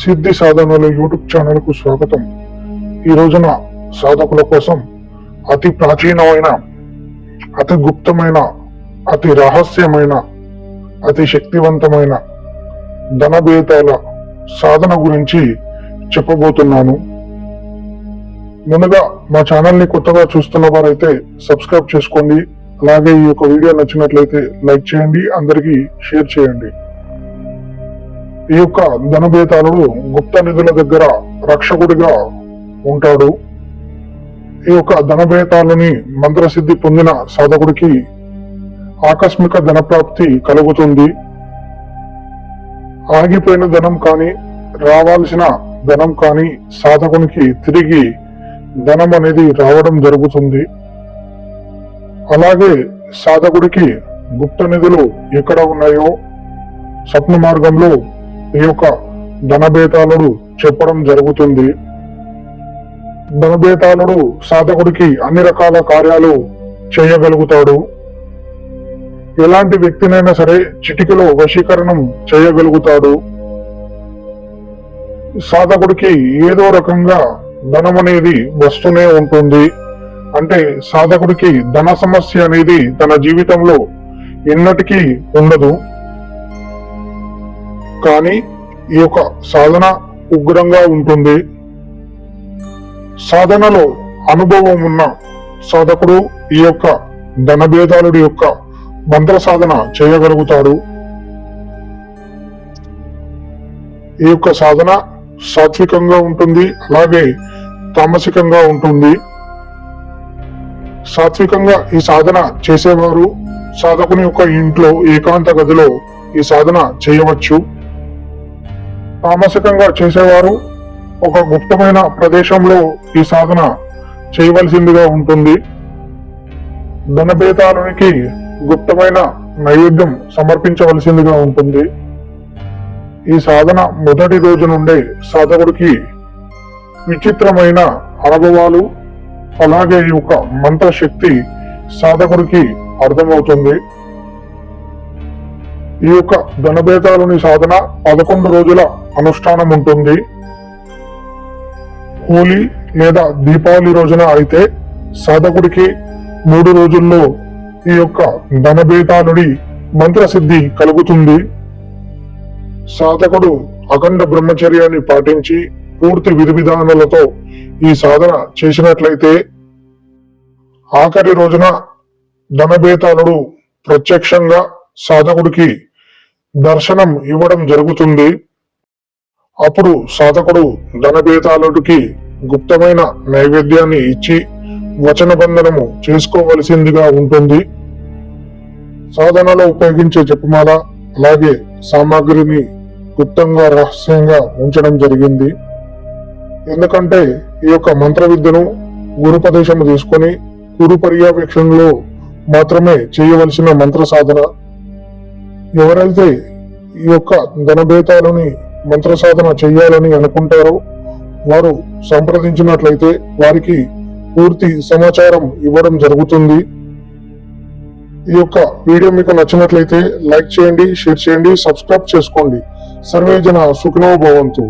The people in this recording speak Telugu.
సిద్ధి సాధనలు యూట్యూబ్ ఛానల్కు స్వాగతం. ఈ రోజున సాధకుల కోసం అతి ప్రాచీనమైన అతి గుప్తమైన అతి రహస్యమైన అతి శక్తివంతమైన ధనభేతాల సాధన గురించి చెప్పబోతున్నాను. ముందుగా మా ఛానల్ని కొత్తగా చూస్తున్న వారైతే సబ్స్క్రైబ్ చేసుకోండి. అలాగే ఈ యొక్క వీడియో నచ్చినట్లయితే లైక్ చేయండి అందరికీ షేర్ చేయండి. ఈ యొక్క ధనభేతాళుడు గుప్త నిధుల దగ్గర రక్షకుడిగా ఉంటాడు. ఈ యొక్క ధనభేతాలని మంత్రసిద్ధి పొందిన సాధకుడికి ఆకస్మిక ధనప్రాప్తి కలుగుతుంది. ఆగిపోయిన ధనం కానీ రావాల్సిన ధనం కానీ సాధకునికి తిరిగి ధనం అనేది రావడం జరుగుతుంది. అలాగే సాధకుడికి గుప్త నిధులు ఎక్కడ ఉన్నాయో స్వప్న మార్గంలో ఈ యొక్క ధనబేతాళుడు చెప్పడం జరుగుతుంది. ధనబేతాళుడు సాధకుడికి అన్ని రకాల కార్యాలు చేయగలుగుతాడు. ఎలాంటి వ్యక్తినైనా సరే చిటికలో వశీకరణం చేయగలుగుతాడు. సాధకుడికి ఏదో రకంగా ధనం అనేది వస్తూనే ఉంటుంది. అంటే సాధకుడికి ధన సమస్య అనేది తన జీవితంలో ఎన్నటికీ ఉండదు. కానీ ఈ యొక్క సాధన ఉగ్రంగా ఉంటుంది. సాధనలో అనుభవం ఉన్న సాధకుడు ఈ యొక్క ధనభేదాలుడి యొక్క మంత్ర సాధన చేయగలుగుతాడు. ఈ యొక్క సాధన సాత్వికంగా ఉంటుంది అలాగే తామసికంగా ఉంటుంది. సాత్వికంగా ఈ సాధన చేసేవారు సాధకుని యొక్క ఇంట్లో ఏకాంత గదిలో ఈ సాధన చేయవచ్చు. తామసికంగా చేసేవారు. ఒక గుప్తమైన ప్రదేశంలో ఈ సాధన చేయవలసిందిగా ఉంటుంది. ధనభేతాలనికి గుప్తమైన నైవేద్యం సమర్పించవలసిందిగా ఉంటుంది. ఈ సాధన మొదటి రోజు నుండే సాధకుడికి విచిత్రమైన అనుభవాలు అలాగే ఈ యొక్క మంత్రశక్తి సాధకుడికి అర్థమవుతుంది. ఈ యొక్క ధనభేదాలని సాధన పదకొండు రోజుల అనుష్ఠానం ఉంటుంది హోలీ లేదా దీపావళి రోజున అయితే సాధకుడికి మూడు రోజుల్లో ఈ యొక్క ధనభేదానుడి మంత్రసిద్ధి కలుగుతుంది. సాధకుడు అఖండ బ్రహ్మచర్యాన్ని పాటించి పూర్తి విధి విధానాలతో ఈ సాధన చేసినట్లయితే ఆఖరి రోజున ధనభేతానుడు ప్రత్యక్షంగా సాధకుడికి దర్శనం ఇవ్వడం జరుగుతుంది. అప్పుడు సాధకుడు ధనభేతాళుడికి గుప్తమైన నైవేద్యాన్ని ఇచ్చి వచన బంధనము చేసుకోవలసిందిగా ఉంటుంది. సాధనలో ఉపయోగించే జపమాల అలాగే సామాగ్రిని గుప్తంగా రహస్యంగా ఉంచడం జరిగింది. ఎందుకంటే ఈ యొక్క మంత్ర విద్యను గురుపదేశము తీసుకొని గురు పర్యవేక్షణలో మాత్రమే చేయవలసిన మంత్ర సాధన ఎవరైతే ఈ యొక్క ధనభేతాలని మంత్ర సాధన చేయాలని అనుకుంటారో వారు సంప్రదించినట్లయితే వారికి పూర్తి సమాచారం ఇవ్వడం జరుగుతుంది. ఈ యొక్క వీడియో మీకు నచ్చినట్లయితే లైక్ చేయండి షేర్ చేయండి సబ్స్క్రైబ్ చేసుకోండి. సర్వే జన సుఖనో భవంతు.